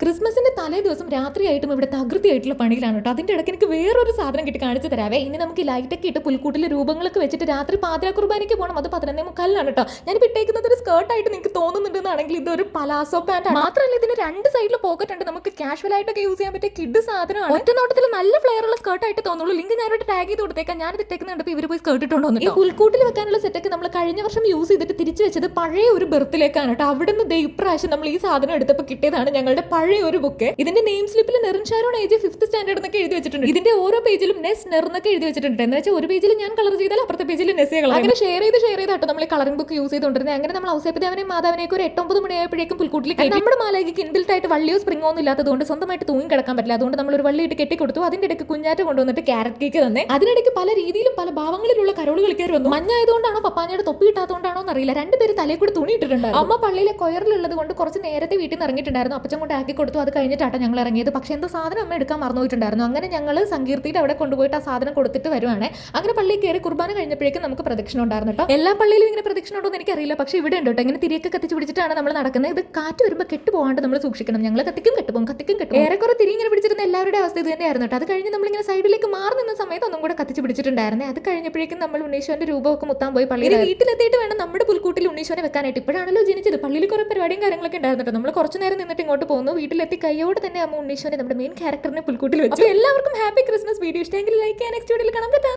ക്രിസ്മസിന്റെ തലേ ദിവസം രാത്രിയായിട്ടും ഇവിടെ തകൃതിയായിട്ടുള്ള പണിയിലാണ് കേട്ടോ. അതിന്റെ ഇടയ്ക്ക് എനിക്ക് വേറൊരു സാധനം കിട്ടി കാണിച്ചു തരാവേ. ഇനി നമുക്ക് ലൈറ്റൊക്കെ ഇട്ട് പുൽക്കൂട്ടിലെ രൂപങ്ങളൊക്കെ വെച്ചിട്ട് രാത്രി പാതിരാ കുർബാനയ്ക്ക് പോകണം അത് പതിനൊന്നേ മുക്കാലിലാണ് കേട്ടോ. ഞാൻ ഇട്ടേക്കുന്നത് ഒരു സ്കേർട്ടായിട്ട് നിങ്ങൾക്ക് തോന്നുന്നുണ്ടെന്നാണെങ്കിൽ ഇതൊരു പലാസോ പാന്റ് ആണ്. മാത്രമല്ല ഇതിന് രണ്ട് സൈഡിൽ പോക്കറ്റ് ഉണ്ട്. നമുക്ക് കാഷ്വൽ ആയിട്ടൊക്കെ യൂസ് ചെയ്യാൻ പറ്റിയ കിഡ് സാധനമാണ്. ഒറ്റ നോട്ടത്തിൽ നല്ല ഫ്ലെയർ ഉള്ള സ്കേർട്ടായിട്ട് തോന്നുള്ളൂ. ലിങ്ക് ഞാനോട്ട് ടാഗ് ചെയ്ത് കൊടുത്തേക്കാം. ഞാൻ ഇത് ഇട്ടേക്കുന്നുണ്ട് ഇവർ പോയി സ്കേർട്ട് ഇട്ടുണ്ടോ ഈ ഉൾക്കൂട്ടിൽ വെക്കാനുള്ള സെറ്റൊക്കെ നമ്മൾ കഴിഞ്ഞ വർഷം യൂസ് ചെയ്തിട്ട് തിരിച്ചു വെച്ചത് പഴയ ഒരു ബെർത്തിലേക്കാണ് കേട്ടോ. അവിടെ നിന്ന് ഇപ്രാവശ്യം നമ്മൾ ഈ സാധനം എടുത്തപ്പോൾ കിട്ടിയതാണ് ഞങ്ങളുടെ പഴയ ഒരു ബുക്ക് ഇതിന്റെ name സ്ലിപ്പിൽ Nerin Sharon age fifth standard എന്നൊക്കെ എഴുതി വെച്ചിട്ടുണ്ട്. ഇതിന്റെ ഓരോ പേജിലും നെസ് നെറന്നൊക്കെ എഴുതി വെച്ചിട്ടുണ്ട്. എന്ന് വെച്ചാൽ ഒരു പേജിൽ ഞാൻ കളർ ചെയ്താൽ അപ്പുറത്തെ പേജിൽ നെസ്സേ കളർ അങ്ങനെ ഷെയർ ചെയ്ത് ഷെയർ ചെയ്താട്ടോ നമ്മൾ കളറിംഗ് ബുക്ക് യൂസ് ചെയ്തുകൊണ്ടിരുന്നത് അങ്ങനെ നമ്മൾ ഔസേപ്പദേവനെയും മാതാവിനെയൊക്കെ ഒരു എട്ടൊമ്പത് മണിയായപ്പോഴേക്കും പുൽക്കൂട്ടിൽ കയറ്റി. നമ്മുടെ മാലയ്ക്ക് ഇൻബിൽറ്റ് ആയിട്ട് വള്ളിയോ സ്പ്രിങ്ങോ ഒന്നും ഇല്ലാത്തതുകൊണ്ട് സ്വന്തമായിട്ട് തൂങ്ങി കിടക്കാൻ പറ്റില്ല. അതുകൊണ്ട് നമ്മൾ ഒരു വള്ളി ഇട്ട് കെട്ടി കൊടുത്തു അതിന്റെ ഇടയ്ക്ക് കുഞ്ഞാറ്റ കൊണ്ടുവന്നിട്ട് ക്യാരറ്റ് കേക്ക് തന്നെ. അതിനിടയ്ക്ക് പല രീതിയിലും പല ഭാവങ്ങളിലുള്ള കരോൾ കളിക്കാൻ വന്നു. മഞ്ഞായതുകൊണ്ടാണോ പപ്പാഞ്ഞയുടെ തൊപ്പി ഇട്ടാത്തതുകൊണ്ടാണോ എന്നറിയില്ല. രണ്ടുപേര് തലയിൽ കൂടി തുണി ഇട്ടിട്ടുണ്ടായിരുന്നു. അമ്മ പള്ളിയിലെ കൊയറിലുള്ളത് കൊണ്ട് കുറച്ച് നേരത്തെ വീട്ടിൽ നിന്ന് ഇറങ്ങിയിട്ടുണ്ടായിരുന്നു. അപ്പച്ചൻ കൊണ്ട് ആക്കി കൊടുത്തു. അത് കഴിഞ്ഞിട്ടാട്ടോ ഞങ്ങൾ ഇറങ്ങിയത്. പക്ഷേ എന്തോ സാധനം അമ്മ എടുക്കാൻ മറന്നുപോയിട്ടുണ്ടായിരുന്നു. അങ്ങനെ ഞങ്ങൾ സങ്കീർത്തിയുടെ അവിടെ കൊണ്ടുപോയിട്ട് ആ സാധനം കൊടുത്തിട്ട് വരുവാണ്. അങ്ങനെ പള്ളിയിൽ കയറി കുർബാന കഴിഞ്ഞപ്പോഴേക്കും നമുക്ക് പ്രദക്ഷിണം ഉണ്ടായിരുന്നു എല്ലാ പള്ളിയിലും ഇങ്ങനെ പ്രദക്ഷിണം ഉണ്ടോ എന്ന് എനിക്കറിയില്ല. പക്ഷേ ഇവിടെ ഉണ്ട് കേട്ടോ. ഇങ്ങനെ തിരിയൊക്കെ കത്തിച്ച് നമ്മൾ നടക്കുന്നത്. ഇത് കാറ്റ് വരുമ്പോൾ കെട്ടുപോകാണ്ട് നമ്മൾ സൂക്ഷിക്കണം. ഞങ്ങൾ കത്തിക്കും കെട്ടുപോകും കത്തിക്കും കെട്ടും ഏറെക്കുറെ തിരി ഇങ്ങനെ പിടിച്ചിരുന്ന എല്ലാവരുടെ അവസ്ഥ ഇത് തന്നെയായിരുന്നു കേട്ടോ. അത് കഴിഞ്ഞ് നമ്മളിങ്ങനെ സൈഡിലേക്ക് മാറി നിന്ന സമയത്ത് ഒന്നും കൂടെ കത്തിച്ച് പിടിച്ചിട്ടുണ്ടായിരുന്നേ. അത് കഴിഞ്ഞപ്പോഴേക്കും നമ്മൾ ഉണ്ണീശോന്റെ രൂപമൊക്കെ മുത്താൻ പോയി പള്ളിയിൽ വീട്ടിലെത്തിയിട്ട് വേണം നമ്മുടെ പുൽക്കൂട്ടിൽ ഉണ്ണീശോനെ വെക്കാനായിട്ട്. ഇപ്പോഴാണല്ലോ ജനിച്ചത്. പള്ളിയിൽ കുറെ പരിപാടിയും കാര്യങ്ങളൊക്കെ ഉണ്ടായിരുന്നു നമ്മൾ കുറച്ച് നേരം നിന്നിട്ട് ഇങ്ങോട്ട് പോകുന്നു. വീട്ടിലെത്തി കൈയോടെ തന്നെ അമ്മ ഉണ്ണീശോനെ നമ്മുടെ മെയിൻ ക്യാരക്ടറിനെ പുൽക്കൂട്ടിൽ വെച്ചു. എല്ലാവർക്കും ഹാപ്പി ക്രിസ്മസ് വീഡിയോ ഇഷ്ടമെങ്കിൽ ലൈക്ക് ചെയ്യാൻ നെക്സ്റ്റ് വീഡിയോയിൽ കാണാൻ പറ്റാം